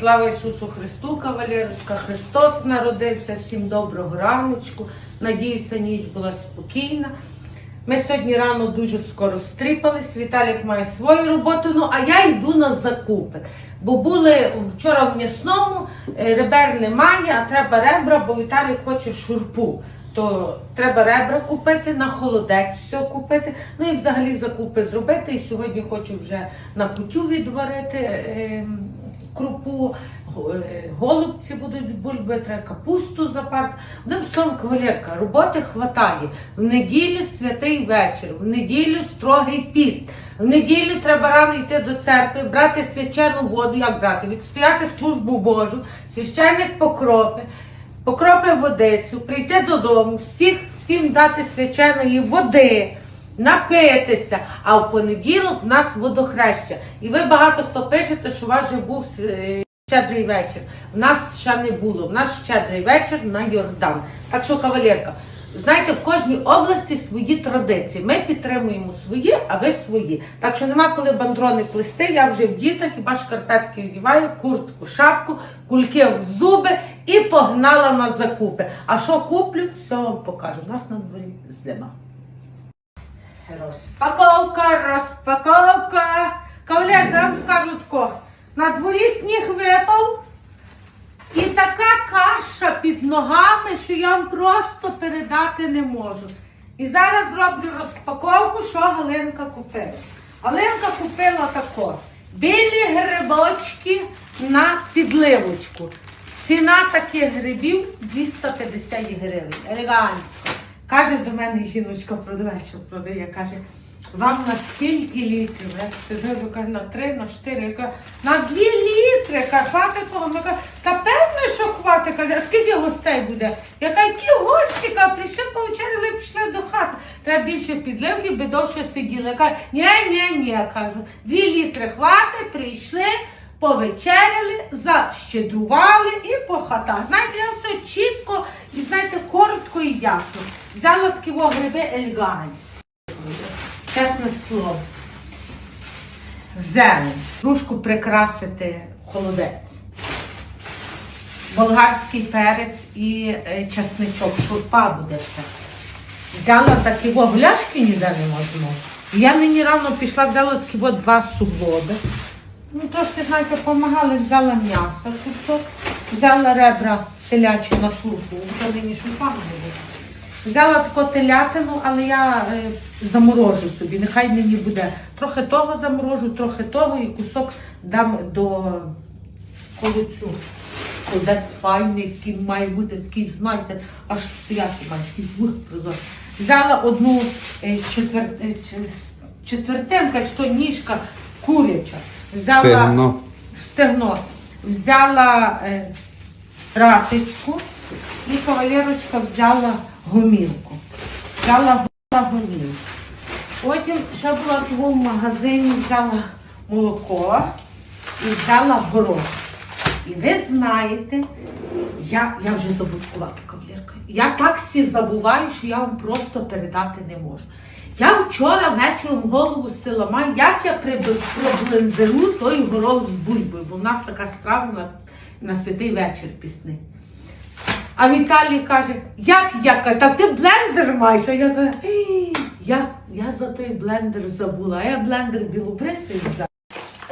Слава Ісусу Христу, кавалерочка, Христос народився, всім доброго раночку. Надіюся, ніч була спокійна. Ми сьогодні рано дуже скоро стріпались. Віталік має свою роботу, ну а я йду на закупи. Бо були вчора в м'ясному, е, ребер немає, а треба ребра, бо Віталік хоче шурпу. То треба ребра купити, на холодець все купити. Ну і взагалі закупи зробити. І сьогодні хочу вже на кутю відварити е, крупу, е, голубці будуть з бульби, треба капусту запарти. Одним словом, кавалерка, роботи хватає. В неділю святий вечір, в неділю строгий піст. В неділю треба рано йти до церкви, брати свячену воду, як брати, відстояти службу Божу, священник покропи, покропи водицю, прийти додому, всіх, всім дати свяченої води. Напитися, а в понеділок в нас водохреща. І ви багато хто пишете, що у вас вже був е, щедрий вечір. В нас ще не було. В нас щедрий вечір на Йордан. Так що, кавалерка, знаєте, в кожній області свої традиції. Ми підтримуємо свої, а ви свої. Так що нема коли бандрони плести. Я вже вдіта, хіба шкарпетки вдіваю, куртку, шапку, кульки в зуби і погнала на закупи. А що куплю, все вам покажу. У нас на дворі зима. Розпаковка, розпаковка. Кавалерка, я вам скажу тако. На дворі сніг випав. І така каша під ногами, що я вам просто передати не можу. І зараз зроблю розпаковку, що Галинка купила. Галинка купила тако. Білі грибочки на підливочку. Ціна таких грибів 250 гривень. Елегантсько. Каже до мене жіночка продавець, продає, каже, вам на скільки літрів? Я сиджу, каже, на три, на чотири. Я кажу, на дві літри. Каже, хватить того. Ми кажу, та певно, що хватить. Каже, а скільки гостей буде? Я кажу, які гості? Каже, прийшли повечеряли пішли до хати. Треба більше підливки, би довше сиділи. Я кажу, ні, ні, ні, кажу, дві літри хватить, прийшли. Повечеряли, защедрували і по хатах. Знаєте, я все чітко і знаєте, коротко і ясно. Взяла такі гриби елеганс. Чесне слово. Зелень. Кружку прикрасити холодець. Болгарський перець і е, чесничок. Шурпа буде ще. Взяла такі во гуляшки ніде не можна. Я нині рано пішла, взяла такі во два суглоби. Ну, трошки, знаєте, допомагали, взяла м'ясо кусок, взяла ребра телячі на шурпу, вже нині шурпа буде. Взяла таку телятину, але я е, заморожу собі, нехай мені буде. Трохи того заморожу, трохи того і кусок дам до колоцю. Холодець файний, який має бути такий, знаєте, аж стояти має, такий звук прозорий. Взяла одну е, четвер... е, четвертинка, то ніжка куряча. Взяла Стегно. стегно. Взяла е, ратичку і кавалерочка взяла гомілку. Взяла гомілку. Потім ще була в магазині, взяла молоко і взяла горох. І ви знаєте, я, я вже забудкувала кавалерка. Я так всі забуваю, що я вам просто передати не можу. Я вчора вечором голову сила маю, як я проблендеру той горох з бульбою, бо в нас така страва на, на святий вечір пісний. А Віталій каже, як я та ти блендер маєш. А я кажу, я, я за той блендер забула, а я блендер білобрисий взяла.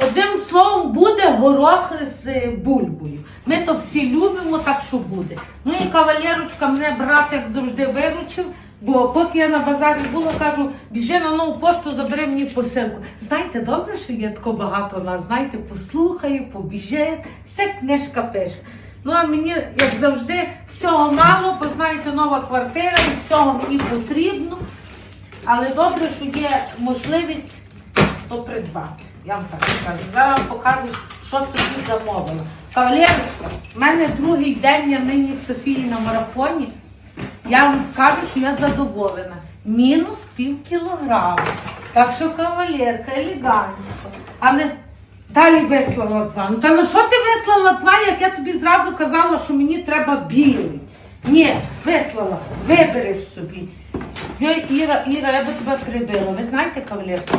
Одним словом, буде горох з бульбою. Ми то всі любимо, так що буде. Ну і кавалерочка мене брат, як завжди, виручив, бо поки я на базарі була, кажу, біжи на нову пошту, забери мені посилку. Знаєте, добре, що є тако багато нас, знаєте, послухає, побіже, все книжка пише. Ну а мені, як завжди, всього мало, бо знаєте, нова квартира, і всього мені потрібно. Але добре, що є можливість то придбати. Я вам так скажу. Зараз вам покажу, що собі замовила. Кавалерочка, в мене другий день я нині в Софії на марафоні. Я вам скажу, що я задоволена. Мінус пів кілограма. Так що кавалерка, елегантно. Але далі вислала два. Ну та на що ти вислала два, як я тобі зразу казала, що мені треба білий? Ні, вислала, вибери собі. Йой, Іра, Іра, я би тебе прибила. Ви знаєте, кавалерка?